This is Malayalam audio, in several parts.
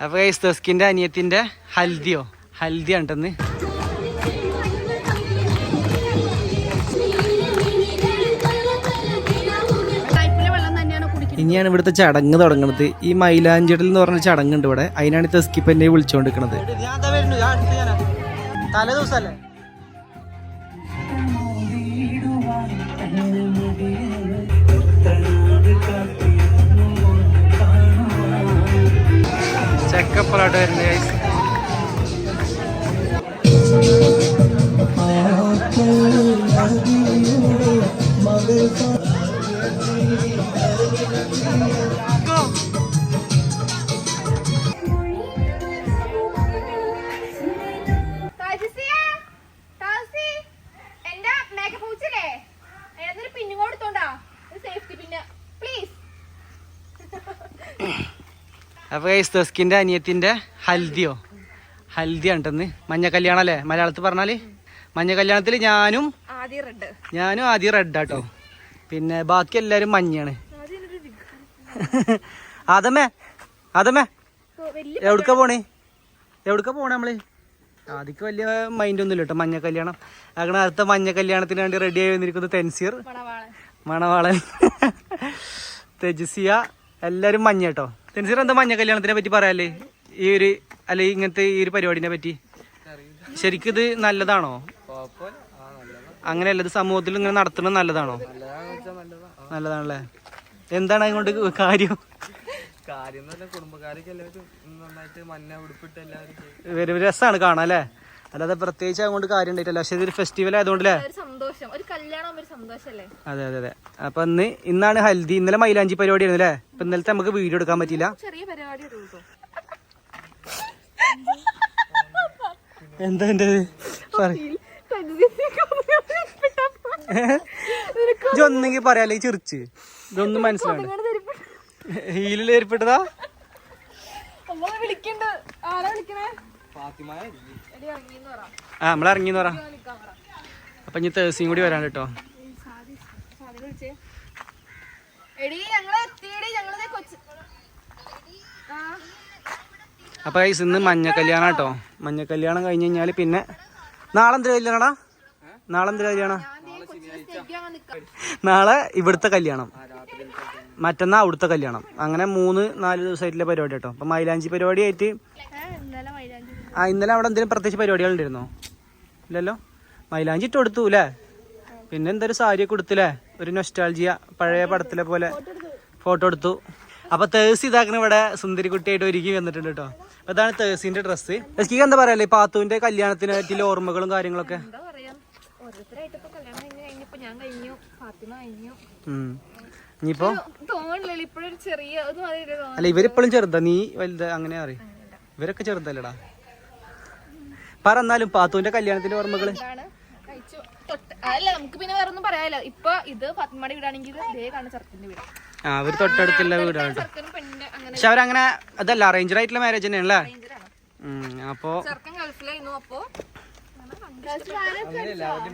അപ്പൊ തസ്കിന്റെ അനിയത്തിന്റെ ഹൽദിയോ? ഹൽദി ഉണ്ടെന്ന് വെള്ളം തന്നെയാണ് കുടിക്കുന്നത്. ഇനിയാണ് ഇവിടുത്തെ ചടങ്ങ് തുടങ്ങുന്നത് ഈ മൈലാഞ്ചിടൽ എന്ന് പറഞ്ഞ ചടങ്ങുണ്ട് ഇവിടെ. അതിനാണ് തെസ്കിപ്പ് എന്നെ വിളിച്ചുകൊണ്ടിരിക്കുന്നത് തലേ ദിവസമല്ലേ ചെക്കപ്പളായിട്ട് വരുന്നത് ഗൈസ് താജിസിയെ, അപ്പൊ ഗൈസ് തസ്കിന്റെ അനിയത്തിന്റെ ഹൽദിയോ? ഹൽദി ഉണ്ടെന്ന് മഞ്ഞ കല്യാണം അല്ലേ? മലയാളത്തിൽ പറഞ്ഞാൽ? മഞ്ഞ കല്യാണത്തിൽ ഞാനും ഞാനും ആദ്യം റെഡ് ആട്ടോ. പിന്നെ ബാക്കി എല്ലാരും മഞ്ഞാണ് അതമ്മേ അതമ്മേ എവിടക്ക പോണേ? എവിടുക്ക പോണേ നമ്മൾ? ആദ്യക്ക് വലിയ മൈൻഡ് ഒന്നുമില്ല കേട്ടോ മഞ്ഞ കല്യാണം. അങ്ങനെ അടുത്ത മഞ്ഞ കല്യാണത്തിന് വേണ്ടി റെഡി ആയി വന്നിരിക്കുന്നത് തെൻസീർ. മണവാളൻ. തെജസിയ എല്ലാരും മഞ്ഞ കേട്ടോ തെൻസീർ എന്താ മഞ്ഞ കല്യാണത്തിനെ പറ്റി പറയാല്ലേ? ഈ ഒരു അല്ലെ ഇങ്ങനത്തെ ഈ ഒരു പരിപാടിനെ പറ്റി? ശരിക്കും ഇത് നല്ലതാണോ? അങ്ങനെയല്ല ഇത് സമൂഹത്തിൽ ഇങ്ങനെ നടത്തുന്നത് നല്ലതാണോ? നല്ലതാണല്ലേ? എന്താണ് അതുകൊണ്ട് കാര്യം? കാര്യം കുടുംബക്കാരൊക്കെ എല്ലാവരും നന്നായിട്ട് മഞ്ഞ ഉടുപ്പിട്ട് എല്ലാവരും ഒരു രസമാണ് കാണാൻ അല്ലേ? അല്ലാതെ പ്രത്യേകിച്ച് അതുകൊണ്ട് കാര്യം ഉണ്ടായിട്ടല്ല. പക്ഷെ ഇതൊരു ഫെസ്റ്റിവൽ ആയതുകൊണ്ടല്ലേ? സന്തോഷം. ഒരു കല്യാണം ഒരു സന്തോഷല്ലേ? അതെ അതെ അതെ. അപ്പൊ ഇന്ന് ഇന്നാണ് ഹൽദി. ഇന്നലെ മൈലാഞ്ചി പരിപാടി ആയിരുന്നു അല്ലേ? അപ്പൊ ഇന്നലത്തെ നമുക്ക് വീഡിയോ എടുക്കാൻ പറ്റിയില്ല. ചെറിയ പരിപാടി എന്താ എന്റെ ഇതൊന്നെങ്കിൽ പറയാല്ലേ ചിറിച്ച്. ഇതൊന്നും മനസ്സിലാവില്ല ഹീലിൽ ഏർപ്പെട്ടതാ വിളിക്കണ്ട്. ആരാ വിളിക്കണേ? ആ നമ്മൾ ഇറങ്ങിന്ന് പറ. അപ്പൊ ഇനി തേഴ്സിയും കൂടി വരാൻ കേട്ടോ. അപ്പൊ ഗൈസ് ഇന്ന് മഞ്ഞ കല്യാണം കേട്ടോ. മഞ്ഞ കല്യാണം കഴിഞ്ഞ് കഴിഞ്ഞാൽ പിന്നെ നാളെ എന്തിനാ കല്യാണടാ? നാളെ എന്തിനാ കല്യാണം? നാളെ ഇവിടുത്തെ കല്യാണം. മറ്റന്നാ അവിടുത്തെ കല്യാണം. അങ്ങനെ മൂന്ന് നാല് ദിവസമായിട്ടുള്ള പരിപാടി കേട്ടോ. അപ്പൊ മൈലാഞ്ചി പരിപാടി ആയിട്ട് ആ ഇന്നലെ അവിടെ എന്തെങ്കിലും പ്രത്യേകിച്ച് പരിപാടികൾ ഉണ്ടായിരുന്നോ? ഇല്ലല്ലോ? മൈലാഞ്ചി ഇട്ട് കൊടുത്തു അല്ലേ പിന്നെ എന്തൊരു സാരിയൊക്കെ കൊടുത്തില്ലേ? ഒരു നൊസ്റ്റാൾജിയ പഴയ പടത്തിലെ പോലെ ഫോട്ടോ എടുത്തു. അപ്പൊ തേഴ്സ് ഇതാക്കണ ഇവിടെ സുന്ദരിക്കുട്ടിയായിട്ട് ഒരുക്കി വന്നിട്ടുണ്ട് കേട്ടോ അപ്പൊ ഇതാണ് തേഴ്സിന്റെ ഡ്രസ്സ് എസ്കിക്ക് എന്താ പറയാല്ലേ പാത്തുവിന്റെ കല്യാണത്തിന് പറ്റിയ ഓർമ്മകളും കാര്യങ്ങളൊക്കെ. ഇനിയിപ്പോ? അല്ല ഇവരിപ്പോഴും ചെറുതാ. നീ വലുത്. അങ്ങനെ അറിയാം ഇവരൊക്കെ ചെറുതല്ലടാ. പറ എന്നാലും പാത്തുവിന്റെ കല്യാണത്തിന്റെ ഓർമ്മകൾ. എന്താണ്? കഴിച്ചു. തൊട്ട് അല്ല നമുക്ക് പിന്നെ വേറെ ഒന്നും പറയാനില്ല. ഇപ്പൊ ഇത് ഫാത്തിമയുടെ വീടാണെങ്കിൽ ഇതേ കാണുന്ന ചെറുക്കന്റെ വീട് ആ അവർ തൊട്ടടുത്തുള്ള വീടാണ് പക്ഷെ അവരങ്ങനെ അതല്ല അറേഞ്ചർ ആയിട്ടുള്ള മാരേജ് തന്നെയാണല്ലേ അപ്പോ ചെറുക്കൻ ഗൾഫിലായിരുന്നു അപ്പോ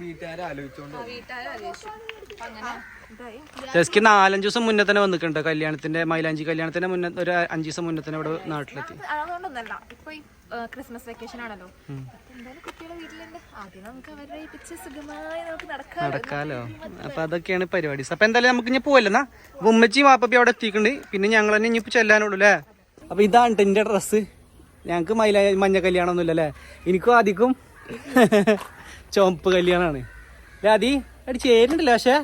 വീട്ടുകാരെ ആലോചിച്ചോണ്ട് വീട്ടുകാരെ ആലോചിച്ചു. അപ്പൊ അങ്ങനെ. ഇതായി നാലഞ്ചു ദിവസം മുന്നേ തന്നെ വന്നിട്ടുണ്ട്. കല്യാണത്തിന്റെ മൈലാഞ്ചി കല്യാണത്തിന്റെ മുന്നേ ഒരു അഞ്ചു ദിവസം മുന്നേ തന്നെ ഇവിടെ നാട്ടിലെത്തി. അതുകൊണ്ടൊന്നല്ല ഇപ്പൊ ക്രിസ്മസ് വെക്കേഷൻ ആണല്ലോ. എന്തായാലും വീട്ടിലുണ്ട് ആദ്യം നമുക്ക് അവരെ ഏൽപ്പിച്ച് സുഖമായി നമുക്ക് അപ്പൊ അതൊക്കെയാണ് പരിപാടി. അപ്പൊ എന്തായാലും നമുക്ക് ഇനി പോവല്ലെന്നാ അപ്പൊ ഉമ്മച്ചിയും വാപ്പപ്പി അവിടെ എത്തിയിട്ടുണ്ട്. പിന്നെ ഞങ്ങൾ തന്നെ ഇനിയിപ്പോ ചെല്ലാനുള്ളൂ അല്ലേ? അപ്പൊ ഇതാണ് എന്റെ ഡ്രസ്സ് ഞങ്ങക്ക് മൈല മഞ്ഞ കല്യാണം ഒന്നുമില്ല അല്ലേ? എനിക്കും ആദ്യക്കും ചുവപ്പ് കല്യാണാണ് അല്ലേ അതി അടി ചേരുന്നുണ്ടല്ലോ പക്ഷേ.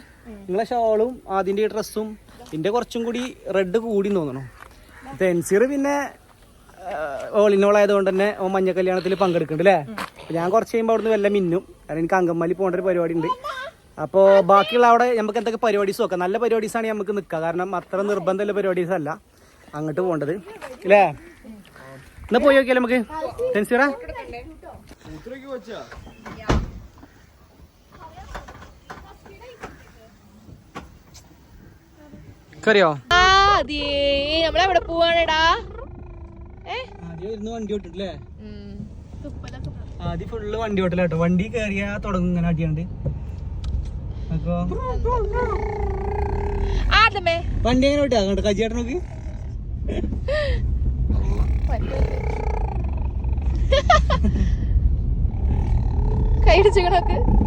നിങ്ങളെ ഷോളും അതിന്റെ ഡ്രസ്സും ഇതിന്റെ കുറച്ചും കൂടി റെഡ് കൂടി തോന്നണം. തെൻസീർ പിന്നെ ഓൾ ആയതുകൊണ്ട് തന്നെ ഓ മഞ്ഞ കല്യാണത്തിൽ പങ്കെടുക്കുന്നുണ്ട് അല്ലേ ഞാൻ കുറച്ച് കഴിയുമ്പോൾ അവിടുന്ന് വല്ല മിന്നും കാരണം എനിക്ക് അങ്കമാലി പോകേണ്ട ഒരു പരിപാടി ഉണ്ട്. അപ്പോൾ ബാക്കിയുള്ള അവിടെ നമുക്ക് എന്തൊക്കെ പരിപാടീസ് നോക്കാം നല്ല പരിപാടീസ് ആണ് നമുക്ക് നിൽക്കുക. കാരണം അത്ര നിർബന്ധമുള്ള പരിപാടീസ് അല്ല അങ്ങോട്ട് പോകേണ്ടത്. അല്ലേ എന്നാ പോയി നോക്കിയാലോ നമുക്ക്. തെൻസീറ മൂത്രയ്ക്ക് വെച്ചാ കറിയോ? നമ്മളെവിടെ പോവാണെടാ? ആദ്യം വണ്ടി ഓട്ടിട്ടില്ലേ? ആദ്യം ഫുള്ള് വണ്ടി ഓട്ടലാട്ടോ. വണ്ടി കയറിയാ തുടങ്ങും ഇങ്ങനെ അടിയാണ്ട്. അപ്പൊ വണ്ടി എങ്ങനെ ഓട്ടാ അങ്ങോട്ട് കജിയേട്ടൻ നോക്ക്. കൈ അടിച്ചു സുന്ദരികൾ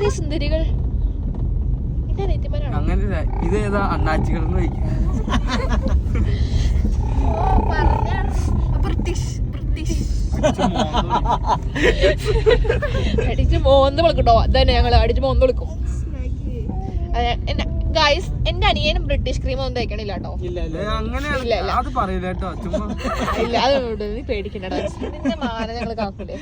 ഇതാ സുന്ദരികൾ അങ്ങനെ അണ്ണാച്ചികൾ ചോദിക്കും ബ്രിട്ടീഷ് ബ്രിട്ടീഷ്. അടിച്ച് മോന്ന് വിളിക്കട്ടോ. അതന്നെ ഞങ്ങൾ അടിച്ച് മോന്ന് വിളിക്കും. ഗായ്സ് എന്റെ അനിയനും ബ്രിട്ടീഷ് ക്രീം ഒന്നും തേക്കണില്ല കേട്ടോ. ഇല്ല ഇല്ല. ഇല്ല, അത് അത് പറയില്ല കേട്ടോ ചുമ്മാ. ഇല്ല അത് നീ പേടിക്കണ്ടടാ നിന്റെ മാന ഞങ്ങൾ കാക്കൂലേ.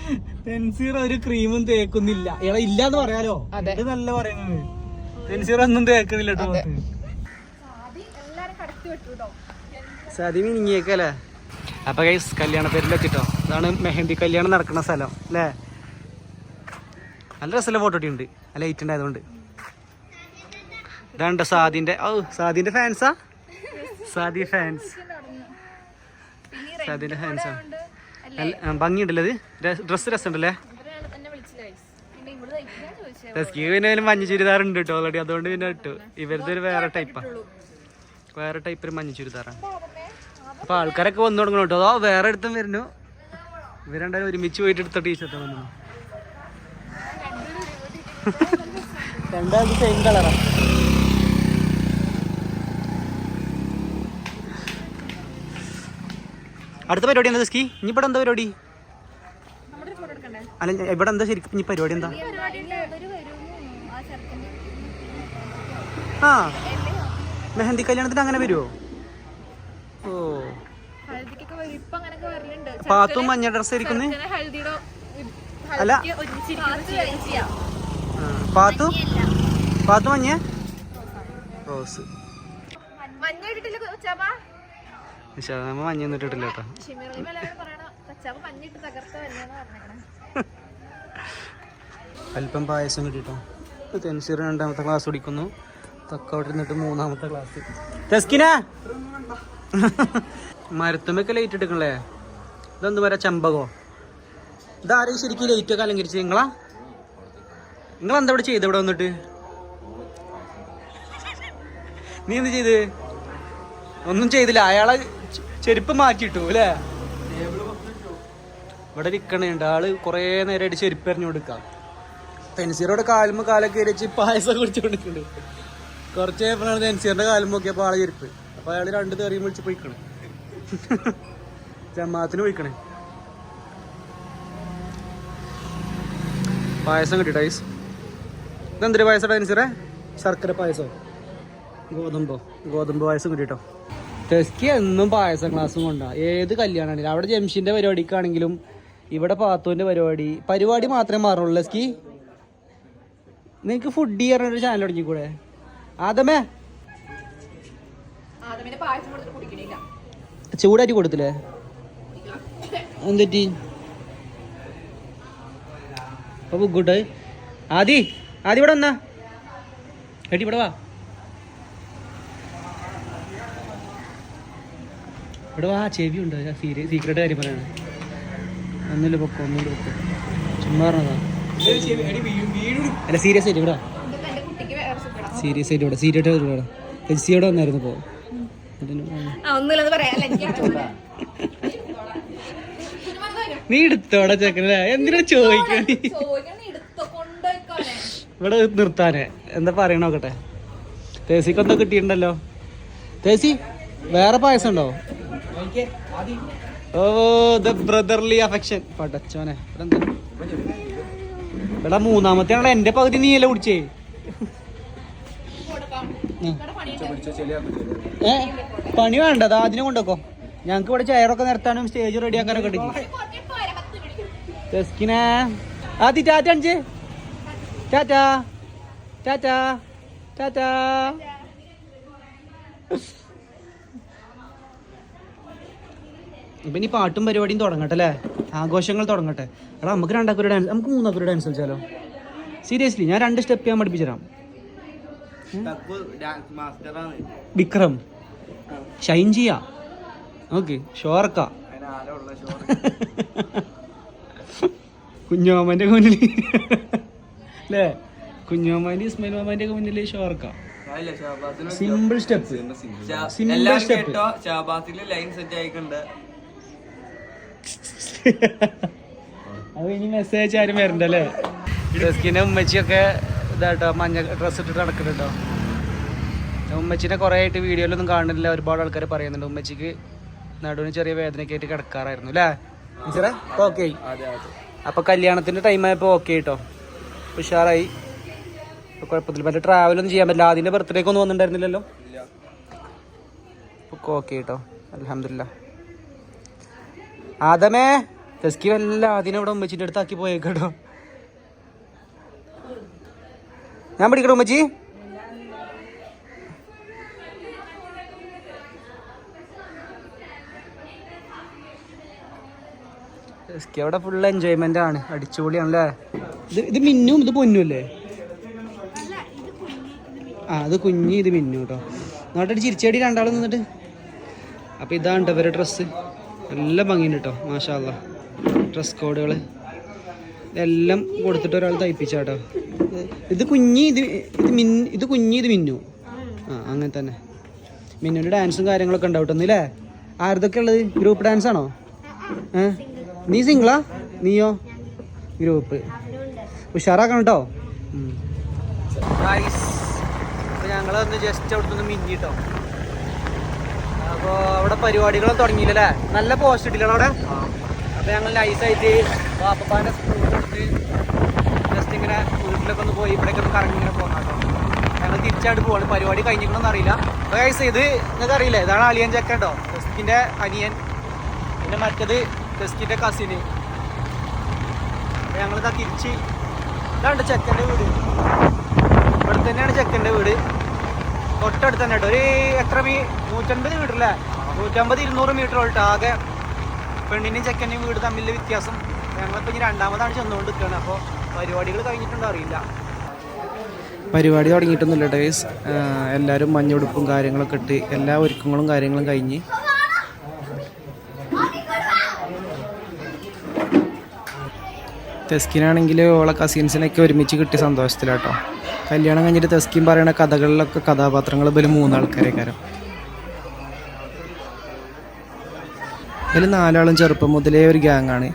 തെൻസീർ ഒരു ക്രീമും തേക്കുന്നില്ല. ഇയാളെ ഇല്ലാന്ന് പറയാലോ? അതെ. നല്ല പറയുന്നത്. ഒന്നും തേക്കുന്നില്ല കേട്ടോ സതി മിനിങ്ങിയേക്കല്ലേ? അപ്പൊ ഗൈസ് കല്യാണ പേരിലെത്തിട്ടോ ഇതാണ് മെഹന്തി കല്യാണം നടക്കുന്ന സ്ഥലം അല്ലേ? നല്ല രസമുള്ള ഫോട്ടോ ഉണ്ട് നല്ല ലൈറ്റ് ഉണ്ടായതുകൊണ്ട്. ഇതാണ്ട് സാദിന്റെ ഓ സാദിന്റെ ഫാൻസാ സാദി ഫാൻസ് സാദിന്റെ ഫാൻസാ ഭംഗിയുണ്ടല്ലോ ഡ്രസ് രസമുണ്ടല്ലേ. പിന്നെ മഞ്ഞ ചുരിദാർ ഉണ്ട് കേട്ടോ ഓൾറെഡി അതുകൊണ്ട് പിന്നെ ഇട്ടു. ഇവരുടെ ഒരു വേറെ ടൈപ്പാ വേറെ ടൈപ്പ് ഒരു മഞ്ഞ ചുരിദാറാണ് അപ്പൊ ആൾക്കാരൊക്കെ വന്നു തുടങ്ങണം കേട്ടോ. അതോ വേറെ അടുത്തും വരുന്നു. ഇവരുണ്ടായാലും ഒരുമിച്ച് പോയിട്ട് എടുത്ത ടീഷർട്ട് വന്നു രണ്ടാമത് സെയിം കളറാ അടുത്ത പരിപാടി എന്താ സ്കി ഇനി ഇവിടെ എന്താ പരിപാടി? അല്ല ഇവിടെ എന്താ ശരിക്കും? ഇനി പരിപാടി എന്താ? ആ മെഹന്തി കല്യാണത്തിന് അങ്ങനെ വരുമോ ഓ. പാത്തും മഞ്ഞ ഡ്രസ് ഹൽദിയുടെ അല്ല. പാത്തു പാത്തു മഞ്ഞ? റോസ് മഞ്ഞ ഇട്ടിട്ടില്ല കൊച്ചാപ്പ പക്ഷെ നമ്മ മഞ്ഞ ഒന്നും ഇട്ടിട്ടില്ല കേട്ടോ ഷിമിറയും എല്ലാവരും പറയണ കൊച്ചാപ്പ മഞ്ഞിട്ട് മഞ്ഞ മഞ്ഞാന്ന് കേട്ടോ. അല്പം പായസം കിട്ടിട്ടോ. തെൻസീർ രണ്ടാമത്തെ ക്ലാസ് കുടിക്കുന്നു തക്കോട്ട് നിന്നിട്ട് മൂന്നാമത്തെ ക്ലാസ് തെസ്കിന! മരത്തുമ്പൊക്കെ ലൈറ്റ് എടുക്കണല്ലേ? ഇതെന്ത് മര? ചമ്പകോ? ഇതാരും ശരിക്കും ലൈറ്റ് ഒക്കെ അലങ്കരിച്ച് നിങ്ങളാ? നിങ്ങളെന്താ ഇവിടെ ചെയ്ത് ഇവിടെ വന്നിട്ട്? നീ എന്ത് ചെയ്ത്? ഒന്നും ചെയ്തില്ല. അയാളെ ചെരുപ്പ് മാറ്റിട്ടു അല്ലേ? ഇവിടെ നിക്കണുണ്ട് ആൾ കുറേ നേരമായിട്ട് ചെരുപ്പ് എറിഞ്ഞു കൊടുക്കാം. തെൻസീറോടെ കാലുമ്പ് കാലൊക്കെ ഇരച്ച് പായസം കുടിച്ചു കൊടുക്കുന്നുണ്ട് കുറച്ച് കഴിഞ്ഞപ്പോഴാണ് തെൻസീറിന്റെ കാലും നോക്കിയപ്പോ ആളെ ചെരുപ്പ്. അപ്പൊ അയാൾ രണ്ട് തെറിയും വിളിച്ച് പോയിക്കണ്. ജമാത്തിന് പോയിക്കണേ. പായസം കിട്ടി ടൈസ് ഇതെന്തൊരു പായസം തെൻസീറെ ശർക്കര പായസോ. ഗോതമ്പോ. ഗോതമ്പ് പായസം കിട്ടിട്ടോ. ടെസ്കി എന്നും പായസം ക്ലാസ്സും കൊണ്ടാ. ഏത് കല്യാണമാണെങ്കിലും അവിടെ ജംഷിന്റെ പരിപാടിക്കാണെങ്കിലും ഇവിടെ പാത്തുവിന്റെ പരിപാടി പരിപാടി മാത്രമേ മാറുള്ളൂ ലെസ്കി നിനക്ക് ഫുഡ് പറഞ്ഞൊരു ചാനൽ തുടങ്ങിക്കൂടെ? ആദമേ. ചൂടായിട്ട് കൊടുത്തില്ലേ? എന്തെറ്റി അപ്പൊ ഗുഡ് ആദി ആദി ഇവിടെ വന്നാ. എടി ഇവിടെ വാ. ഇവിടെ ആ ചെവി ഉണ്ട്. സീക്രട്ട് കാര്യം പറയണ. ഒന്നുമില്ല പൊക്കോ ഒന്നുമില്ല പൊക്കോ. ചുമ്മാ പറഞ്ഞതാ. അല്ല സീരിയസ് ആയിട്ട് ഇവിടെ സീരിയസ് ആയിട്ട് ഇവിടെ സീരിയസ് ആയിട്ട് ഇവിടെ തെച്ചിയോടെ വന്നായിരുന്നു ഇപ്പോ. അതിന് ആ ഒന്നുമില്ലെന്ന് പറയാല്ല എനിക്ക് നീ എടുത്തോടെ ചെക്കനെ. എന്തിനാ? ചോദിക്കണം ഇവിടെ നിർത്താനെ. എന്താ പറയണ നോക്കട്ടെ. തേസിക്ക് എന്താ കിട്ടിയിട്ടുണ്ടല്ലോ. തേസി വേറെ പായസം ഉണ്ടോ? ഓ ദ ബ്രദർലി അഫെക്ഷൻ പടച്ചോനെ ഇവിടെ എന്താ? ഇവിടെ മൂന്നാമത്തെ ആണല്ലോ എന്റെ പകുതി നീല കുടിച്ചേ ഏ പണി വേണ്ടത് അതിനെ കൊണ്ടോക്കോ ഞങ്ങക്ക് ഇവിടെ ചെയറൊക്കെ നിർത്താനും സ്റ്റേജ് റെഡിയാക്കാനൊക്കെ ഉണ്ടെങ്കിൽ തെസ്കിനെ ആദ്യ ടാറ്റ അഞ്ച്. ടാറ്റ. ടാറ്റ. ടാറ്റ. ഇപ്പൊ ഇനി പാട്ടും പരിപാടിയും തുടങ്ങട്ടെ അല്ലേ? ആഘോഷങ്ങൾ തുടങ്ങട്ടെ. എടാ നമുക്ക് രണ്ടാക്കൊരു ഡാൻസ് നമുക്ക് മൂന്നാക്കൊരു ഡാൻസ് കളിച്ചാലോ? സീരിയസ്ലി ഞാൻ രണ്ട് സ്റ്റെപ്പ് ഞാൻ പഠിപ്പിച്ചുതരാം വിക്രം. ഷൈൻ ചെയ്യാ ഓക്കെ ഷോർക്ക കുഞ്ഞോമന്റെ മുന്നിൽ അല്ലേ? കുഞ്ഞോമാന്റെ ഇസ്മയിൽ മാമാന്റെ ഒക്കെ മുന്നിൽ ഷോർക്ക simple step simple step. Line set ആയിട്ടുണ്ട്. അത് ഇനി മെസ്സേജ് ആരും വരണ്ടല്ലേ? ഡെസ്കിന്റെ ഉമ്മച്ചിയൊക്കെ ഇതാട്ടോ മഞ്ഞ ഡ്രസ്സ് ഇട്ടിട്ട് നടക്കുന്നുണ്ടോ? ഉമ്മച്ചിനെ കുറേ ആയിട്ട് വീഡിയോയിലൊന്നും കാണുന്നില്ല. ഒരുപാട് ആൾക്കാർ പറയുന്നുണ്ട്. ഉമ്മച്ചിക്ക് നടുവിന് ചെറിയ വേദനയൊക്കെ ആയിട്ട് കിടക്കാറായിരുന്നു അല്ലേ? ഓക്കെ അതെ അതെ. അപ്പൊ കല്യാണത്തിന്റെ ടൈം ആയപ്പോ ഓക്കെ കേട്ടോ ഉഷാറായി. ഇപ്പൊ കുഴപ്പത്തില്ല. മറ്റേ ട്രാവലൊന്നും ചെയ്യാൻ പറ്റില്ല. അതിന്റെ ബർത്ത്ഡേക്ക് ഒന്നും വന്നിട്ടുണ്ടായിരുന്നില്ലല്ലോ? ഇല്ല ഇപ്പൊ ഓക്കെ കേട്ടോ അലഹമില്ല ആദമേ! തെസ്കി വല്ല അതിനെ ഇവിടെ ഉമ്മച്ചിന്റെ അടുത്താക്കി പോയേക്കട്ടോ. ഞാൻ പിടിക്കട്ടെ ഉമ്മച്ചി? അവിടെ ഫുൾ എൻജോയ്മെന്റ് ആണ്. അടിച്ചുപൊളിയാണല്ലേ? ഇത് ഇത് മിന്നും ഇത് പൊന്നും അല്ലേ? ആ അത് കുഞ്ഞി ഇത് മിന്നു കേട്ടോ നോട്ടൊരു ചിരിച്ചേടി രണ്ടാളും നിന്നിട്ട്. അപ്പോൾ ഇതാണ് ഇവരുടെ ഡ്രസ്സ് നല്ല ഭംഗിയുണ്ട് കേട്ടോ മാഷാല്ല ഡ്രസ് കോഡുകൾ ഇതെല്ലാം കൊടുത്തിട്ട് ഒരാൾ തയ്പ്പിച്ചാട്ടോ. ഇത് കുഞ്ഞി ഇത് ഇത് മിൻ ഇത് കുഞ്ഞി ഇത് മിന്നു. ആ അങ്ങനെ തന്നെ. മിന്നുവിന്റെ ഡാൻസും കാര്യങ്ങളൊക്കെ ഉണ്ടാവും കേട്ടോ ഇല്ലേ ആരതൊക്കെ ഉള്ളത്? ഗ്രൂപ്പ് ഡാൻസ് ആണോ? നീ സിംഗിളാ നീയോ? ഗ്രൂപ്പ് ഉഷാറാക്കണം കേട്ടോ ഒന്ന് ജസ്റ്റ് അവിടെ നിന്ന് മിന്നിട്ടോ. അപ്പോൾ അവിടെ പരിപാടികളൊന്നും തുടങ്ങിയില്ലല്ലേ നല്ല പോസ്റ്റ് ഇട്ടില്ല അവിടെ? അപ്പോൾ ഞങ്ങൾ നൈസായിട്ട് വാപ്പപ്പാന്റെ കൊടുത്ത് ജസ്റ്റ് ഇങ്ങനെ വീട്ടിലൊക്കെ ഒന്ന് പോയി. ഇവിടേക്ക് ഒന്ന് കറങ്ങി ഇങ്ങനെ പോകണം കേട്ടോ ഞങ്ങൾ തിരിച്ചായിട്ട് പോവാണ്. പരിപാടി കഴിഞ്ഞിട്ടൊന്നും അറിയില്ല. അപ്പോൾ ഗൈസ് ഇത് നിങ്ങൾക്ക് അറിയില്ല? ഇതാണ് അളിയൻ ചെക്ക കേട്ടോ അനിയൻ. പിന്നെ മറ്റത് ടെസ്കിന്റെ കസിന് അപ്പോൾ ഞങ്ങളിതാ തിരിച്ച് ഇതാണ്ട് ചെക്കന്റെ വീട്. ഇവിടെ തന്നെയാണ് ചെക്കന്റെ വീട്. തൊട്ടടുത്ത് തന്നെ കേട്ടോ ഒരു എത്ര മീ നൂറ്റമ്പത് മീറ്റർ അല്ലേ നൂറ്റമ്പത് ഇരുന്നൂറ് മീറ്റർ ഉള്ളു ആകെ പെണ്ണിന്റെയും ചെക്കനും വീട് തമ്മിലുള്ള വ്യത്യാസം ഞങ്ങളിപ്പോൾ ഇനി രണ്ടാമതാണ് ചെന്നുകൊണ്ട് നിൽക്കുകയാണ് അപ്പോൾ പരിപാടികൾ കഴിഞ്ഞിട്ടുണ്ടോ അറിയില്ല. പരിപാടി തുടങ്ങിയിട്ടൊന്നുമില്ല ടേസ് എല്ലാവരും മഞ്ഞുടുപ്പും കാര്യങ്ങളൊക്കെ ഇട്ട് എല്ലാ ഒരുക്കങ്ങളും കാര്യങ്ങളും കഴിഞ്ഞ്. തെസ്കിനാണെങ്കിൽ ഓളെ കസിൻസിനൊക്കെ ഒരുമിച്ച് കിട്ടിയ സന്തോഷത്തിലാട്ടോ. കല്യാണം കഴിഞ്ഞിട്ട് തെസ്കിൻ പറയുന്ന കഥകളിലൊക്കെ കഥാപാത്രങ്ങൾ ഇതിൽ മൂന്നാൾക്കാരേക്കാരം. ഇതിൽ നാലാളും ചെറുപ്പം മുതലേ ഒരു ഗ്യാങ്ങാണ്.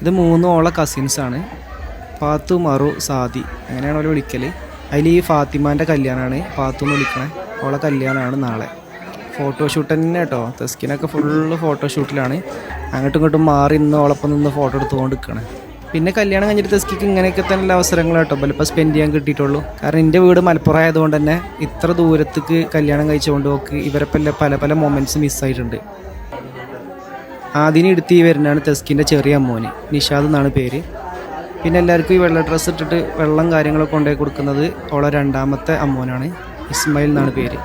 ഇത് മൂന്നും ഓളെ കസിൻസാണ് പാത്തു മറു സാദി. അങ്ങനെയാണ് അവൾ വിളിക്കൽ അതിൽ ഈ ഫാത്തിമാന്റെ കല്യാണമാണ് പാത്തു എന്ന് വിളിക്കണേ. ഓളെ കല്യാണമാണ് നാളെ. ഫോട്ടോഷൂട്ട് തന്നെ കേട്ടോ തെസ്കിനൊക്കെ ഫുള്ള് ഫോട്ടോഷൂട്ടിലാണ് അങ്ങോട്ടും ഇങ്ങോട്ടും മാറി ഇന്ന് ഓളപ്പം നിന്ന് ഫോട്ടോ എടുത്തുകൊണ്ട് നിൽക്കണേ പിന്നെ കല്യാണം കഴിഞ്ഞിട്ട് തെസ്കിക്ക് ഇങ്ങനെയൊക്കെ തന്നെ അവസരങ്ങൾ കേട്ടോ ബലപ്പം സ്പെൻഡ് ചെയ്യാൻ കിട്ടിയിട്ടുള്ളൂ. കാരണം എന്റെ വീട് മലപ്പുറം ആയതുകൊണ്ട് തന്നെ ഇത്ര ദൂരത്തേക്ക് കല്യാണം കഴിച്ചുകൊണ്ട് നോക്ക് ഇവരെപ്പല്ല പല പല പല മൊമെന്റ്സ് മിസ്സായിട്ടുണ്ട് ആദ്യം എടുത്ത് ഈ വരുന്നതാണ് തെസ്കിന്റെ ചെറിയ അമ്മോന്. നിഷാദ് എന്നാണ് പേര്. പിന്നെ എല്ലാവർക്കും ഈ വെള്ള ഡ്രസ്സ് ഇട്ടിട്ട് വെള്ളം കാര്യങ്ങളൊക്കെ കൊണ്ടുപോയി കൊടുക്കുന്നത് ഓളെ രണ്ടാമത്തെ അമ്മോനാണ്. ഇസ്മായിൽ എന്നാണ് പേര്.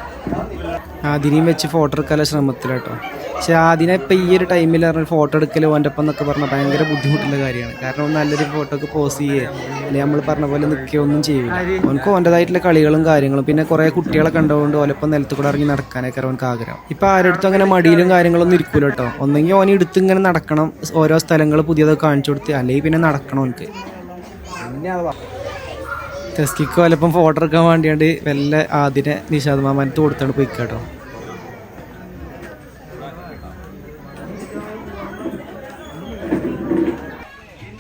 ആദിനെയും വെച്ച് ഫോട്ടോ എടുക്കാനുള്ള ശ്രമത്തിലാട്ടോ. പക്ഷെ അതിനെ ഇപ്പം ഈ ഒരു ടൈമിൽ പറഞ്ഞ ഫോട്ടോ എടുക്കൽ ഓന്റെ ഒപ്പം എന്നൊക്കെ പറഞ്ഞാൽ ഭയങ്കര ബുദ്ധിമുട്ടുള്ള കാര്യമാണ്. കാരണം നല്ലൊരു ഫോട്ടോക്ക് പോസ് ചെയ്യുക അല്ലെങ്കിൽ നമ്മൾ പറഞ്ഞ പോലെ നിൽക്കുക ഒന്നും ചെയ്യില്ല അവനക്ക് ഓന്റെതായിട്ടുള്ള കളികളും കാര്യങ്ങളും പിന്നെ കുറേ കുട്ടികളെ കണ്ടുകൊണ്ട് ഓലപ്പം നിലത്ത് കൂടെ ഇറങ്ങി നടക്കാനൊക്കെ അവൻക്ക് ആഗ്രഹം. ഇപ്പം ആരെടുത്തും അങ്ങനെ മടിയിലും കാര്യങ്ങളൊന്നും ഇരിക്കൂല കേട്ടോ ഒന്നെങ്കിൽ ഓൻ എടുത്ത് ഇങ്ങനെ നടക്കണം ഓരോ സ്ഥലങ്ങൾ പുതിയതൊക്കെ കാണിച്ചു കൊടുത്ത് അല്ലെങ്കിൽ പിന്നെ നടക്കണം അവനക്ക് ടെസ്കിക്ക് വല്ലപ്പം ഫോട്ടോ എടുക്കാൻ വേണ്ടിയാണ്ട് വല്ല ആദ്യനെ നിഷാദ് മാമാനത്ത് കൊടുത്താണ് പോയി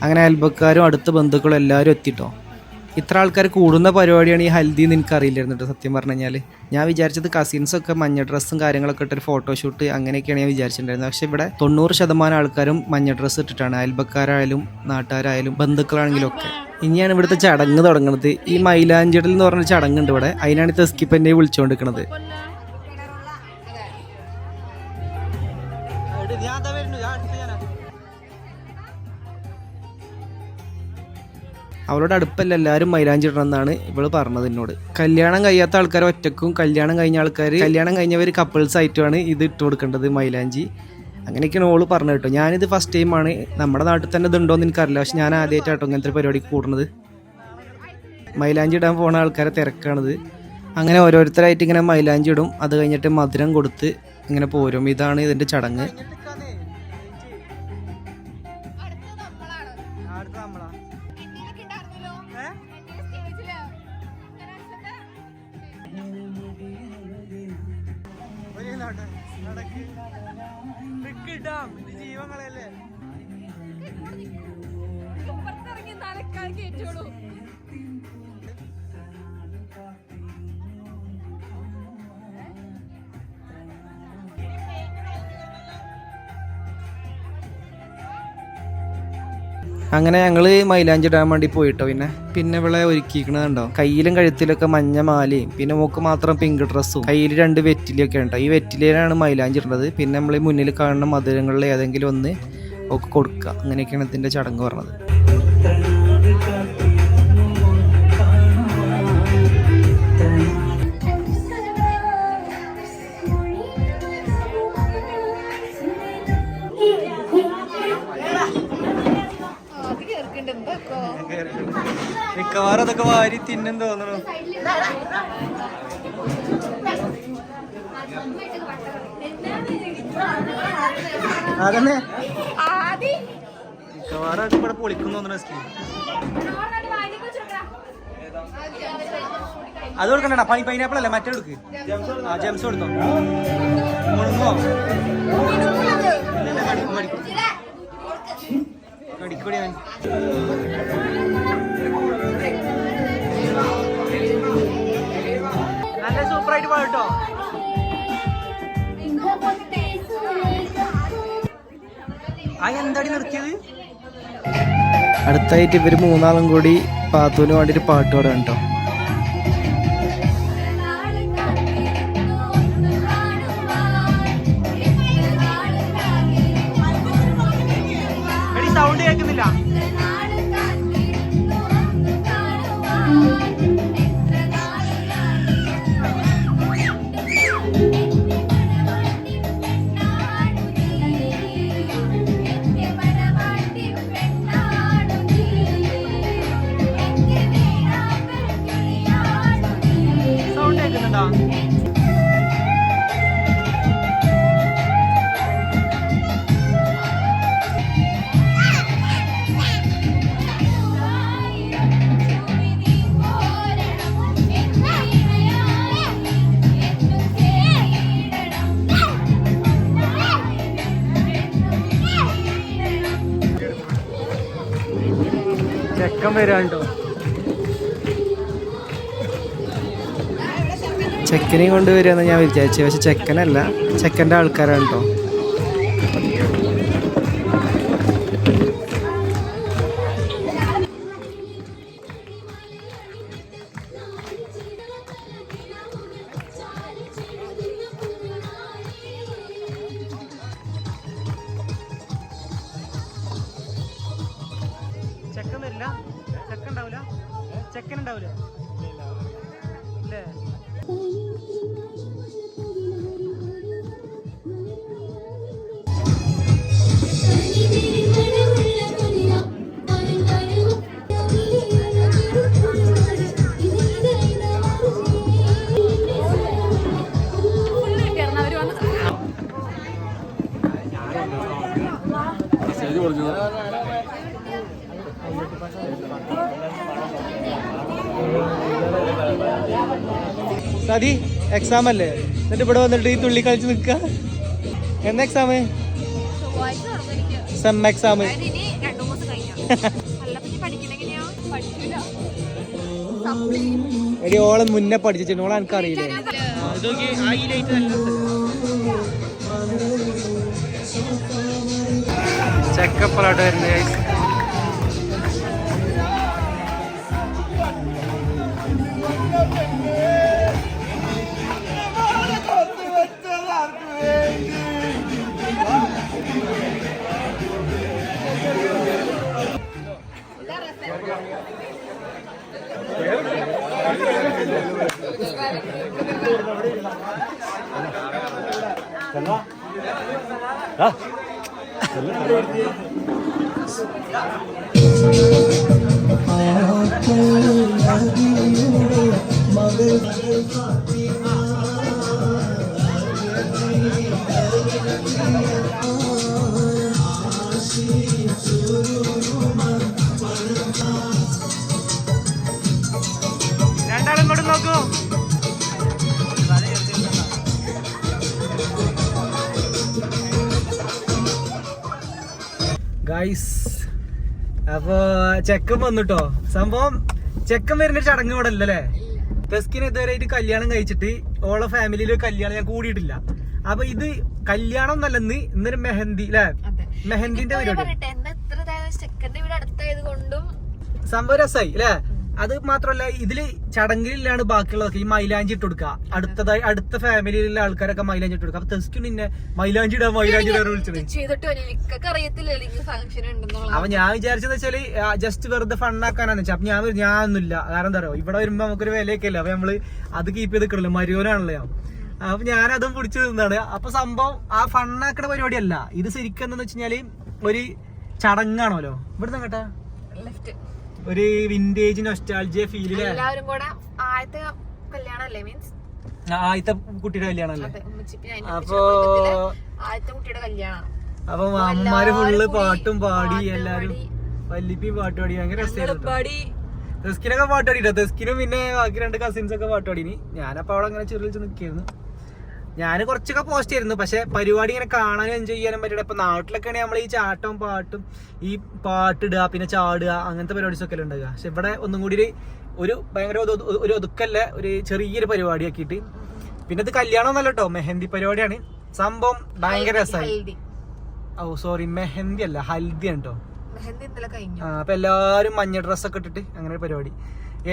അങ്ങനെ അയൽപക്കാരും അടുത്ത ബന്ധുക്കളും എല്ലാവരും എത്തിട്ടോ. ഇത്ര ആൾക്കാർ കൂടുന്ന പരിപാടിയാണ് ഈ ഹൽദി എന്ന് എനിക്കറിയില്ലായിരുന്നു കേട്ടോ സത്യം പറഞ്ഞു കഴിഞ്ഞാൽ ഞാൻ വിചാരിച്ചത് കസിൻസൊക്കെ മഞ്ഞ ഡ്രസ്സും കാര്യങ്ങളൊക്കെ ഇട്ടൊരു ഫോട്ടോഷൂട്ട് അങ്ങനെയൊക്കെയാണ് ഞാൻ വിചാരിച്ചിട്ടുണ്ടായിരുന്നത്. പക്ഷേ ഇവിടെ തൊണ്ണൂറ് ശതമാനം ആൾക്കാരും മഞ്ഞ ഡ്രസ്സ് ഇട്ടിട്ടാണ്. അയൽബക്കാരായാലും നാട്ടുകാരായാലും ബന്ധുക്കളാണെങ്കിലും ഒക്കെ. ഇനിയാണ് ഇവിടുത്തെ ചടങ്ങ് തുടങ്ങുന്നത് ഈ മൈലാഞ്ചിടൽ എന്ന് പറഞ്ഞ ചടങ്ങുണ്ട് ഇവിടെ. അതിനാണ് ഇത് സ്കിപ്പ് എന്നെ വിളിച്ചുകൊണ്ടിരിക്കുന്നത് അവളോട് അടുപ്പല്ല എല്ലാവരും മൈലാഞ്ചി ഇടണം എന്നാണ് ഇവൾ പറഞ്ഞത് എന്നോട്. കല്യാണം കഴിയാത്ത ആൾക്കാർ ഒറ്റക്കും കല്യാണം കഴിഞ്ഞ ആൾക്കാർ കല്യാണം കഴിഞ്ഞവർ കപ്പിൾസ് ആയിട്ടുമാണ് ഇത് ഇട്ട് കൊടുക്കേണ്ടത് മൈലാഞ്ചി. അങ്ങനെയൊക്കെയാണ് ഓൾ പറഞ്ഞു കേട്ടോ. ഞാനിത് ഫസ്റ്റ് ടൈമാണ് നമ്മുടെ നാട്ടിൽ തന്നെ ഇതുണ്ടോയെന്ന് എനിക്കറിയില്ല. പക്ഷെ ഞാൻ ആദ്യമായിട്ടാട്ടോ ഇങ്ങനത്തെ പരിപാടിക്ക് കൂടുന്നത് മൈലാഞ്ചി ഇടാൻ പോണ ആൾക്കാരെ തിരക്കാണിത്. അങ്ങനെ ഓരോരുത്തരായിട്ട് ഇങ്ങനെ മൈലാഞ്ചി ഇടും. അത് കഴിഞ്ഞിട്ട് മധുരം കൊടുത്ത് ഇങ്ങനെ പോരും. ഇതാണ് ഇതിന്റെ ചടങ്ങ്. അങ്ങനെ ഞങ്ങൾ മൈലാഞ്ചി ഇടാൻ വേണ്ടി പോയിട്ടോ പിന്നെ. പിന്നെ ഇവിടെ ഒരുക്കിക്കണതുണ്ടോ കയ്യിലും കഴുത്തിലൊക്കെ മഞ്ഞ മാലയും പിന്നെ മൂക്ക് മാത്രം പിങ്ക് ഡ്രസ്സും കയ്യിൽ രണ്ട് വെറ്റിലൊക്കെ ഉണ്ടോ ഈ വെറ്റിലയിലാണ് മൈലാഞ്ചി ഇടുന്നത്. പിന്നെ നമ്മൾ മുന്നിൽ കാണുന്ന മധുരങ്ങളിൽ ഏതെങ്കിലും ഒന്ന് ഒക്കെ കൊടുക്കുക. അങ്ങനെയൊക്കെയാണ് ഇതിന്റെ ചടങ്ങ് പറഞ്ഞത്. മിക്കവാറും അതൊക്കെ വാരി തിന്നും തോന്നണു. അതന്നെ. മിക്കവാറും ഇവിടെ പൊളിക്കും തോന്നണ സ്കീം അത് കൊടുക്കണ്ട പൈ പൈനാപ്പിൾ അല്ലേ? മറ്റേ എടുക്ക് ആ ജെംസ് കൊടുത്തോ. മുഴുങ്ങോ ഇല്ല, മടിക്കും. സൂപ്പറായിട്ട് പാട്ടോ ആ എന്താടി നിർത്തിയത്? അടുത്തായിട്ട് ഇവർ മൂന്നാളും കൂടി പാത്തുവിന് വേണ്ടിട്ട് പാട്ട് പാടാൻ കേട്ടോ. ചെക്കൻ വരാണ്ടോ ചെക്കനെയും കൊണ്ടുവരികയെന്ന് ഞാൻ വിചാരിച്ചു. പക്ഷെ ചെക്കനല്ല ചെക്കന്റെ ആൾക്കാരാണ് കേട്ടോ. എക്സാം അല്ലേ? എന്നിട്ട് ഇവിടെ വന്നിട്ട് ഈ തുള്ളി കളിച്ച് നിൽക്ക. എന്ന എക്സാം സെം എക്സാം എടി ഓളെ മുന്നേ പഠിച്ചിട്ടുണ്ട്. ഓളെ എനിക്ക് അറിയില്ലേ ചെക്കപ്പളാട്ട് വരുന്നത് രണ്ടാളും ഇങ്ങോട്ട് ഗൈസ് അപ്പൊ ചെക്കൻ വന്നുട്ടോ. സംഭവം ചെക്കൻ വരുന്ന ചടങ്ങ് ഇവിടെ അല്ലല്ലേ തെസ്കിന് ഇതുവരെയായിട്ട് കല്യാണം കഴിച്ചിട്ട് ഓളെ ഫാമിലിയിൽ കല്യാണം ഞാൻ കൂടിയിട്ടില്ല. അപ്പൊ ഇത് കല്യാണം നല്ലെന്ന് ഇന്നൊരു മെഹന്തി അല്ലേ മെഹന്തിന്റെ പരിപാടി. സംഭവം രസമായി അല്ലേ അത് മാത്രല്ല ഇതിൽ ചടങ്ങിലാണ് ബാക്കിയുള്ളതൊക്കെ ഈ മൈലാഞ്ചി ഇട്ട് കൊടുക്കുക. അടുത്തതായി അടുത്ത ഫാമിലിയിലുള്ള ആൾക്കാരൊക്കെ മൈലാഞ്ചി ഇട്ട് കൊടുക്കുക. അപ്പൊ തെസ്കിന് നിന്നെ മൈലാഞ്ചി ഇടാ മൈലാഞ്ചി ഇടാൻ വിളിച്ചത് അപ്പൊ ഞാൻ വിചാരിച്ചെന്ന് വെച്ചാൽ ജസ്റ്റ് വെറുതെ ഫണ്ണാക്കാനാന്ന് വെച്ചാൽ അപ്പൊ ഞാൻ ഞാൻ ഞാനൊന്നുമില്ല കാരണം എന്താ പറയുക ഇവിടെ വരുമ്പോ നമുക്കൊരു വിലയൊക്കെ അല്ലേ അപ്പൊ നമ്മൾ അത് കീപ്പ് ചെയ്ത് കിടല്ലോ മരുവനാണല്ലോ അപ്പൊ ഞാനതും പിടിച്ചു നിന്നാണ്. അപ്പൊ സംഭവം ആ ഫണ്ണാക്കണ പരിപാടിയല്ല. ഇത് ശരിക്കും എന്താന്ന് വെച്ച് കഴിഞ്ഞാൽ ഒരു ചടങ്ങാണല്ലോ. ഇവിടുന്ന് കേട്ടാ ലെഫ്റ്റ് ഒരു വിന്റേജ് നൊസ്റ്റാൾജിയ ഫീൽ എല്ലാവരും കൂടെ ആദ്യത്തെ മീൻസ് ആദ്യത്തെ കുട്ടിയുടെ കല്യാണല്ലേ? അപ്പൊ ആദ്യത്തെ കുട്ടിയുടെ കല്യാണം. അപ്പൊ അമ്മമാര് ഫുള്ള് പാട്ടും പാടി എല്ലാരും വല്ലിപ്പി പാട്ട് പാടി ഭയങ്കര തെസ്കിനൊക്കെ പാട്ട് പാടിട്ടോ? തെസ്കിനും പിന്നെ ബാക്കി രണ്ട് കസിൻസ് ഒക്കെ പാട്ട് പാടിനി. ഞാനപ്പോ അവിടെ അങ്ങനെ ചെറിയ നിൽക്കായിരുന്നു ഞാൻ കുറച്ചൊക്കെ പോസ്റ്റ് ചെയ്തിരുന്നു. പക്ഷെ പരിപാടി ഇങ്ങനെ കാണാനും എൻജോയ് ചെയ്യാനും പറ്റില്ല ഇപ്പൊ നാട്ടിലൊക്കെ ആണെങ്കിൽ നമ്മൾ ഈ ചാട്ടവും പാട്ടും ഈ പാട്ടിടുക പിന്നെ ചാടുക അങ്ങനത്തെ പരിപാടീസ് ഒക്കെ ഉണ്ടാകുക പക്ഷെ ഇവിടെ ഒന്നും കൂടി ഒരു ഭയങ്കര ഒരു ഒതു- ഒരു ഒതുക്കല്ല ഒരു ചെറിയൊരു പരിപാടി ആക്കിയിട്ട് പിന്നെ ഇത് കല്യാണം ഒന്നല്ല കേട്ടോ മെഹന്തി പരിപാടിയാണ്. സംഭവം ഭയങ്കര രസമായി ഓ സോറി മെഹന്തി അല്ല ഹൽദി ആണ് കേട്ടോ അപ്പൊ എല്ലാരും മഞ്ഞ ഡ്രസ്സൊക്കെ ഇട്ടിട്ട് അങ്ങനെ പരിപാടി.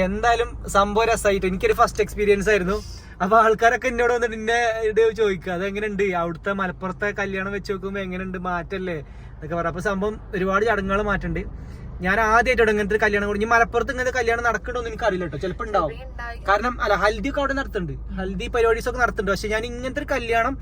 എന്തായാലും സംഭവം രസമായിട്ട് എനിക്കൊരു ഫസ്റ്റ് എക്സ്പീരിയൻസ് ആയിരുന്നു. അപ്പൊ ആൾക്കാരൊക്കെ എന്നോട് വന്നിട്ട് നിന്നെ ഇത് ചോദിക്കുക അതെങ്ങനെയുണ്ട്? അവിടുത്തെ മലപ്പുറത്തെ കല്യാണം വെച്ച് നോക്കുമ്പോ എങ്ങനെയുണ്ട്? മാറ്റല്ലേ? എന്നൊക്കെ പറയാം അപ്പൊ സംഭവം ഒരുപാട് ചടങ്ങുകൾ മാറ്റുണ്ട്. ഞാൻ ആദ്യമായിട്ടോ ഇങ്ങനത്തെ കല്യാണം കൂടി മലപ്പുറത്ത് ഇങ്ങനത്തെ കല്യാണം നടക്കണമെന്ന് എനിക്ക് അറിയില്ല കേട്ടോ ചിലപ്പോൾ ഉണ്ടാവും. കാരണം അല്ല ഹൽദി ഒക്കെ അവിടെ നടത്തുന്നുണ്ട് ഹൽദി പരിപാടീസ് ഒക്കെ നടത്തുന്നുണ്ട് പക്ഷെ ഞാൻ ഇങ്ങനത്തെ ഒരു കല്യാണം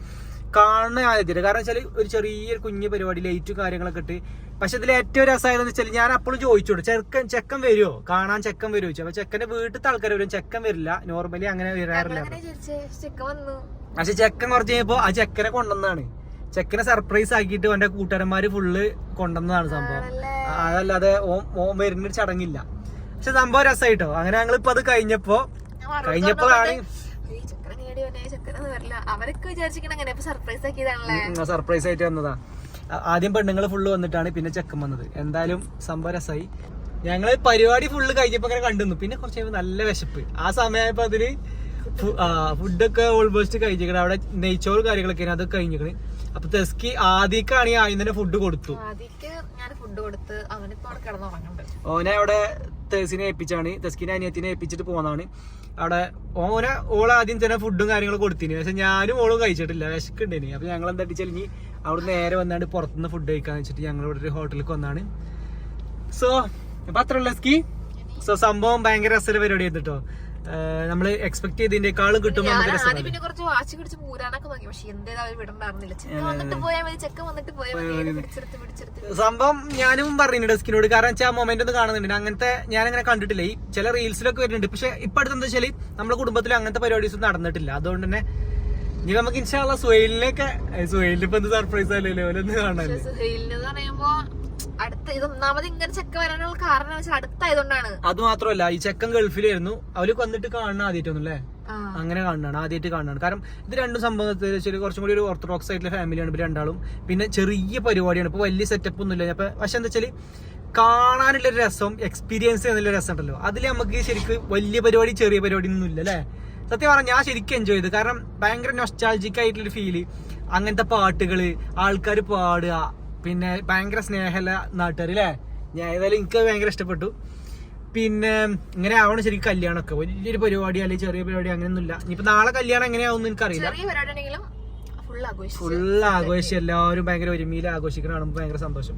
കാണുന്ന ആദ്യത്തില്ല കാരണം വെച്ചാൽ ഒരു ചെറിയൊരു കുഞ്ഞു പരിപാടി ലൈറ്റും കാര്യങ്ങളൊക്കെ ഇട്ട്. പക്ഷെ ഇതിൽ ഏറ്റവും രസമായതെന്ന് വെച്ചാൽ ഞാൻ അപ്പോഴും ചോദിച്ചോളൂ ചെക്കൻ ചെക്കൻ വരുമോ കാണാൻ ചെക്കൻ വരുമോ ചോദിച്ചു. അപ്പൊ ചെക്കന്റെ വീട്ടിൽ ആൾക്കാർ വരും ചെക്കൻ വരില്ല. നോർമലി അങ്ങനെ വരാറില്ല. പക്ഷെ ചെക്കൻ കുറച്ച് കഴിഞ്ഞപ്പോ ആ ചെക്കനെ കൊണ്ടുവന്നതാണ്. ചെക്കനെ സർപ്രൈസ് ആക്കിയിട്ട് എന്റെ കൂട്ടുകാരന്മാര് ഫുള്ള് കൊണ്ടുവന്നതാണ് സംഭവം. അതല്ലാതെ ഓം ഓം വരുന്നൊരു ചടങ്ങില്ല. പക്ഷെ സംഭവം രസമായിട്ടോ അങ്ങനെ ഞങ്ങൾ ഇപ്പൊ അത് കഴിഞ്ഞപ്പോ കഴിഞ്ഞപ്പോഴാണ് ഈ ചെക്കനെ നേടി വന്നേ ചെക്കനൊന്നും വരില്ല അവരൊക്കെ വിചാരിച്ചിരിക്കണ അങ്ങനെ ഇപ്പൊ സർപ്രൈസ് ആക്കിയതാണല്ലേ? സർപ്രൈസ് ആയിട്ട് വന്നതാ. ആദ്യം പെണ്ണുങ്ങൾ ഫുള്ള് വന്നിട്ടാണ് പിന്നെ ചെക്കൻ വന്നത്. എന്തായാലും സംഭവം രസമായി ഞങ്ങൾ പരിപാടി ഫുള്ള് കഴിഞ്ഞപ്പോ അങ്ങനെ കണ്ടുന്നു പിന്നെ കുറച്ച് നല്ല വിശപ്പ്. ആ സമയമായപ്പോ അതിൽ ഫുഡൊക്കെ ഓൾമോസ്റ്റ് കഴിഞ്ഞിരിക്കണം. അവിടെ നെയ്ച്ചോറ് കാര്യങ്ങളൊക്കെ അതൊക്കെ കഴിഞ്ഞിരിക്കണ്. അപ്പൊ തെസ്കി ആദ്യക്കാണെങ്കിൽ ആദ്യം തന്നെ ഫുഡ് കൊടുത്തു. ആദ്യക്ക് ഞാൻ ഫുഡ് കൊടുത്ത് അവനിപ്പോ അവിടെ കിടന്നുറങ്ങുന്നുണ്ട്. ഓനെ അവിടെ തെസിനെ ഏൽപ്പിച്ചാണ് തെസ്കിനെ അനിയത്തിനെ ഏൽപ്പിച്ചിട്ട് പോകുന്നതാണ് അവിടെ ഓനെ ഓൾ ആദ്യം തന്നെ ഫുഡും കാര്യങ്ങളും കൊടുത്തിന്. പക്ഷെ ഞാനും ഓളും കഴിച്ചിട്ടില്ല വിശക്കുണ്ടേനി അപ്പൊ ഞങ്ങൾ എന്താ വെച്ചാൽ ഇനി അവിടെ നേരെ വന്നാണ്ട് പുറത്തുനിന്ന് ഫുഡ് കഴിക്കാന്ന് വെച്ചിട്ട് ഞങ്ങൾ ഇവിടെ ഒരു ഹോട്ടലിലേക്ക് വന്നാണ്. സോ അപ്പൊ അത്ര ലസ്കി സോ സംഭവം ഭയങ്കര രസമുള്ള പരിപാടി ആയിരുന്നു കേട്ടോ നമ്മൾ എക്സ്പെക്ട് ഞാൻ നമുക്ക് ആദ്യം പിന്നെ കുറച്ച് വാശി പിടിച്ച് പൂരാനൊക്കെ നോക്കി. പക്ഷെ എന്തേലും അവർ വിടണ്ടായിരുന്നില്ല? ചെക്ക വന്നിട്ട് പോയാൽ മതി ചെക്ക വന്നിട്ട് പോയാൽ മതി. പിടിച്ചെടുത്ത് പിടിച്ചെടുത്ത്. സംഭവം ഞാനും പറഞ്ഞു ഡെസ്കിനോട്. കാരണം വെച്ചാൽ ആ മൊമെന്റ് ഒന്ന് കാണുന്നുണ്ട്. അങ്ങനത്തെ ഞാൻ അങ്ങനെ കണ്ടിട്ടില്ല. ഈ ചില റീൽസിലൊക്കെ വരുന്നുണ്ട്. പക്ഷെ ഇപ്പൊ അടുത്ത് എന്താ വെച്ചാൽ നമ്മുടെ കുടുംബത്തിൽ അങ്ങനത്തെ പരിപാടീസ് ഒന്നും നടന്നിട്ടില്ല. അതുകൊണ്ട് തന്നെ ഇനി നമുക്ക് ഇൻഷാള്ള സുഹൈലിനൊക്കെ സുഹൈലിന് ഇപ്പൊ എന്ത് സർപ്രൈസ് അല്ലല്ലോ ഓലൊന്ന് കാണാൻ സുഹൈലിന് പറയുമ്പോ അടുത്ത ഇത് ഒന്നാമത് ഇങ്ങനെ ചെക്ക് വരാനുള്ള കാരണം വെച്ചാൽ അടുത്തായതുകൊണ്ടാണ്. അത് മാത്രമല്ല ഈ ചെക്കൻ ഗൾഫിലായിരുന്നു. അവർ വന്നിട്ട് കാണണം ആദ്യമായിട്ടൊന്നും അല്ലേ അങ്ങനെ കാണുന്നതാണ് ആദ്യമായിട്ട് കാണുന്നതാണ് കാരണം ഇത് രണ്ടും സംഭവത്തിൽ വെച്ചാൽ കുറച്ചും കൂടി ഒരു ഓർത്തഡോക്സ് ആയിട്ടുള്ള ഫാമിലിയാണ് ഇവർ രണ്ടാളും. പിന്നെ ചെറിയ പരിപാടിയാണ്. ഇപ്പൊ വലിയ സെറ്റപ്പ് ഒന്നും ഇല്ല അപ്പൊ പക്ഷെ എന്താ വെച്ചാൽ കാണാനുള്ള രസം എക്സ്പീരിയൻസ് എന്നുള്ള രസം ഉണ്ടല്ലോ. അതിൽ നമുക്ക് ശരിക്കും വലിയ പരിപാടി ചെറിയ പരിപാടി ഒന്നും ഇല്ല അല്ലേ? സത്യം പറഞ്ഞാൽ ഞാൻ ശരിക്കും എൻജോയ് ചെയ്തു. കാരണം ഭയങ്കര നൊസ്റ്റാൾജിക് ആയിട്ടുള്ളൊരു ഫീൽ അങ്ങനത്തെ പാട്ടുകൾ ആൾക്കാർ പാടുക പിന്നെ ഭയങ്കര സ്നേഹമുള്ള നാട്ടുകാർ അല്ലേ ഞാൻ ഏതായാലും എനിക്ക് ഭയങ്കര ഇഷ്ടപ്പെട്ടു. പിന്നെ ഇങ്ങനെ ആവണം ശരിക്കും കല്യാണമൊക്കെ. വലിയൊരു പരിപാടി അല്ലെങ്കിൽ ചെറിയ പരിപാടി അങ്ങനെ അങ്ങനെയൊന്നുമില്ല. ഇനിയിപ്പോ നാളെ കല്യാണം എങ്ങനെയാവും എനിക്കറിയില്ല. ഫുൾ ആഘോഷിച്ച് എല്ലാവരും ഭയങ്കര ഒരുമിയിൽ ആഘോഷിക്കണം കാണുമ്പോൾ ഭയങ്കര സന്തോഷം.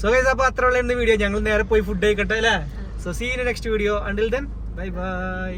സോ ഗൈസ് അപ്പൊ അത്ര ഉള്ള വീഡിയോ ഞങ്ങൾ നേരെ പോയി ഫുഡ് കഴിക്കട്ടെ അല്ലേ so see next video until then bye bye